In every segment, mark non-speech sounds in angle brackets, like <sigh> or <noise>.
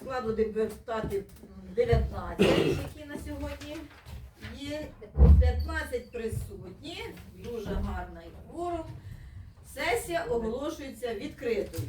Складу депутатів 19, які на сьогодні є. 15 присутні, дуже гарний кворум. Сесія оголошується відкритою.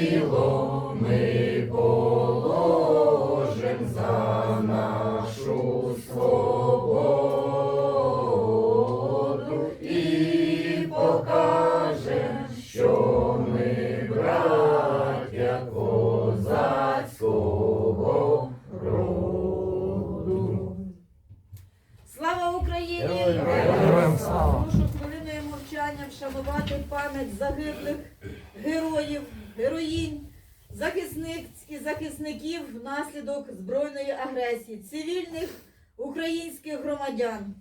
захисниць і захисників внаслідок збройної агресії, цивільних українських громадян.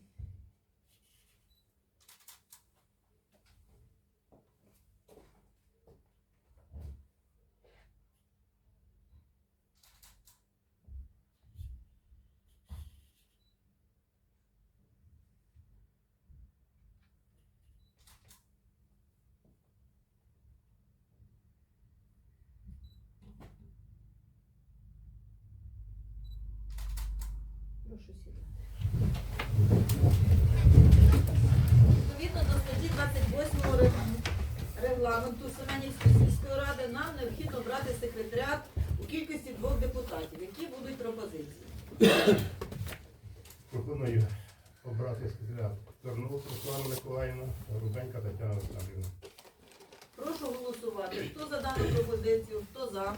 Прошу сідати. Відповідно до статті 28 регламенту Семенівської сільської ради нам необхідно брати секретаріат у кількості двох депутатів. Які будуть пропозиції? Пропоную обрати секретаря Тернову Руслану Миколаївну, Рубенька Тетяна Олександрівна. Прошу голосувати. Хто за дану пропозицію, хто за,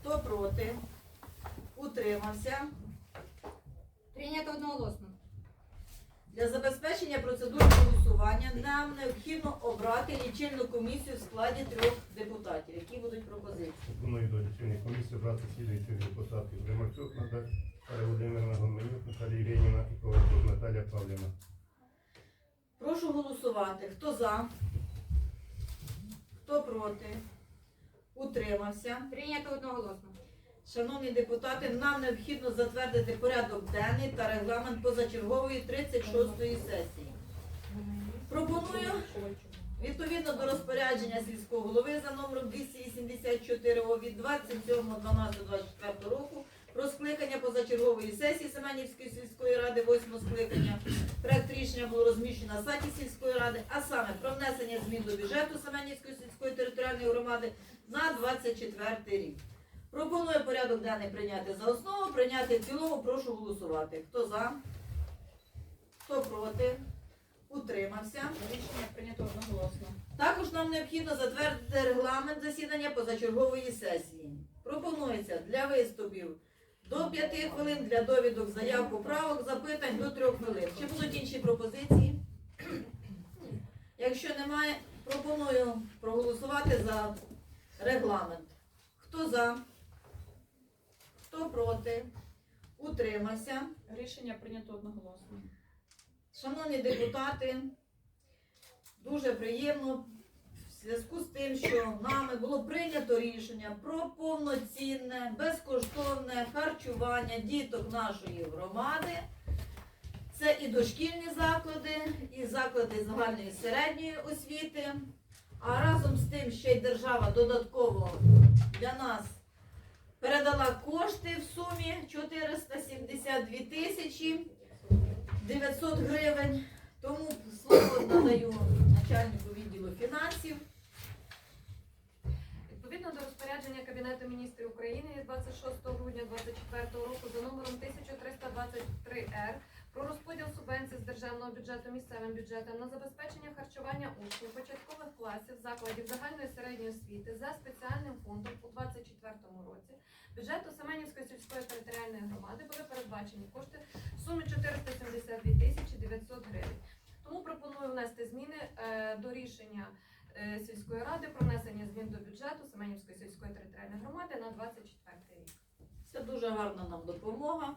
хто проти, утримався. Прийнято одноголосно. Для забезпечення процедури голосування нам необхідно обрати лічильну комісію в складі трьох депутатів. Які будуть пропозиції? Пропоную до лічильної комісії обрати слідуючих депутатів Римарчук Наталя Володимирівна Гонменюк, Наталія Євгенівна і Ковальчук Наталія Павлівна. Прошу голосувати. Хто за? Хто проти? Утримався. Прийнято одноголосно. Шановні депутати, нам необхідно затвердити порядок денний та регламент позачергової 36-ї сесії. Пропоную відповідно до розпорядження сільського голови за номером 284 від 27.12.24 року про скликання позачергової сесії Семенівської сільської ради 8 скликання. Проект рішення було розміщено на сайті сільської ради, а саме про внесення змін до бюджету Семенівської сільської територіальної громади на 24 рік. Пропоную порядок денний прийняти за основу, прийняти в цілому, прошу голосувати. Хто за? Хто проти? Утримався. Рішення прийнято одноголосно. Також нам необхідно затвердити регламент засідання позачергової сесії. Пропонується для виступів до 5 хвилин, для довідок, заяв, поправок, запитань до 3 хвилин. Чи будуть інші пропозиції? <clears throat> Якщо немає, пропоную проголосувати за регламент. Хто за? Хто проти? Утримався. Рішення прийнято одноголосно. Шановні депутати, дуже приємно в зв'язку з тим, що нами було прийнято рішення про повноцінне, безкоштовне харчування діток нашої громади. Це і дошкільні заклади, і заклади загальної середньої освіти. А разом з тим ще й держава додатково для нас передала кошти в сумі 472 тисячі 900 гривень. Тому слово надаю начальнику відділу фінансів. Відповідно до розпорядження Кабінету міністрів України від 26 грудня 2024 року за номером 1323-Р про розподіл субвенцій з державного бюджету місцевим бюджетам на забезпечення харчування учнів початкових класів закладів загальної середньої освіти за спеціальним фондом у 2024 році бюджету Семенівської сільської територіальної громади були передбачені кошти в сумі 472 тисячі 900 гривень. Тому пропоную внести зміни е, до рішення е, сільської ради про внесення змін до бюджету Семенівської сільської територіальної громади на 24 рік. Це дуже гарна нам допомога,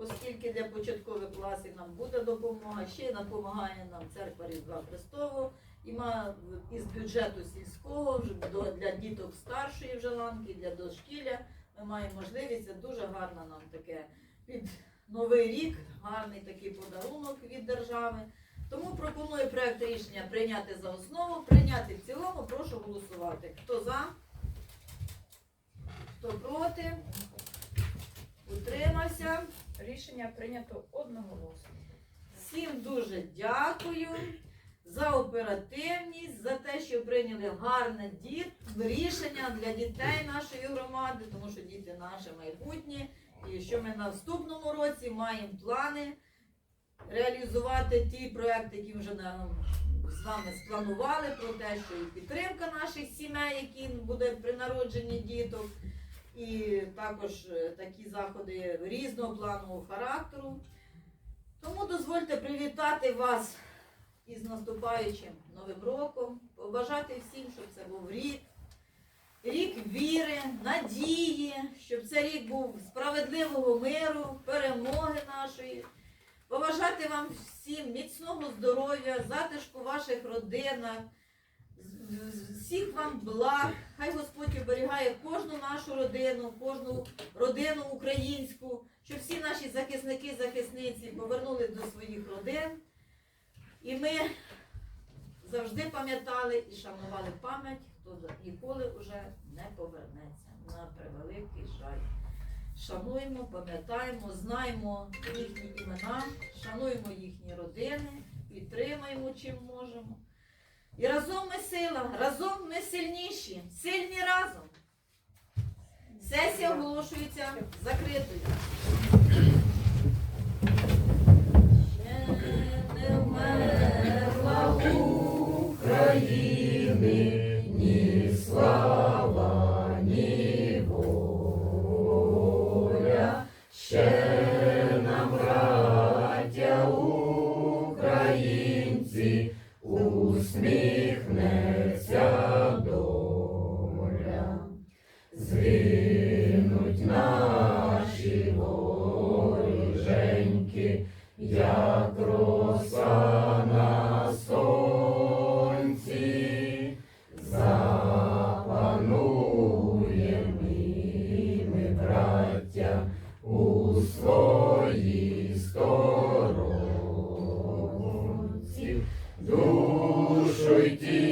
оскільки для початкових класів нам буде допомога. Ще допомагає нам церква Різдва Христового. І ма із бюджету сільського для діток старшої вже для дошкілля. Ми маємо можливість. Це дуже гарна нам таке під новий рік, гарний такий подарунок від держави. Тому пропоную проект рішення прийняти за основу, прийняти в цілому. Прошу голосувати. Хто за? Хто проти? Утримався. Рішення прийнято одноголосно. Всім дуже дякую за оперативність, за те, що прийняли гарне рішення для дітей нашої громади, тому що діти наше майбутнє. І що ми на наступному році маємо плани реалізувати ті проекти, які вже з вами спланували, про те, що і підтримка наших сімей, які буде при народженні діток, і також е, такі заходи різного планового характеру. Тому дозвольте привітати вас із наступаючим Новим роком, побажати всім, щоб це був рік, рік віри, надії, щоб це рік був справедливого миру, перемоги нашої. Побажати вам всім міцного здоров'я, затишку в ваших родинах, всіх вам благ. Хай Господь оберігає кожну нашу родину, кожну родину українську, щоб всі наші захисники, захисниці повернули до своїх родин. І ми завжди пам'ятали і шанували пам'ять, хто ніколи вже не повернеться. На превеликий жаль. Шануємо, пам'ятаємо, знаємо їхні імена, шануємо їхні родини, підтримуємо чим можемо. І разом ми сила, разом ми сильніші, сильні разом. Сесія оголошується закритою. у своїй душу й.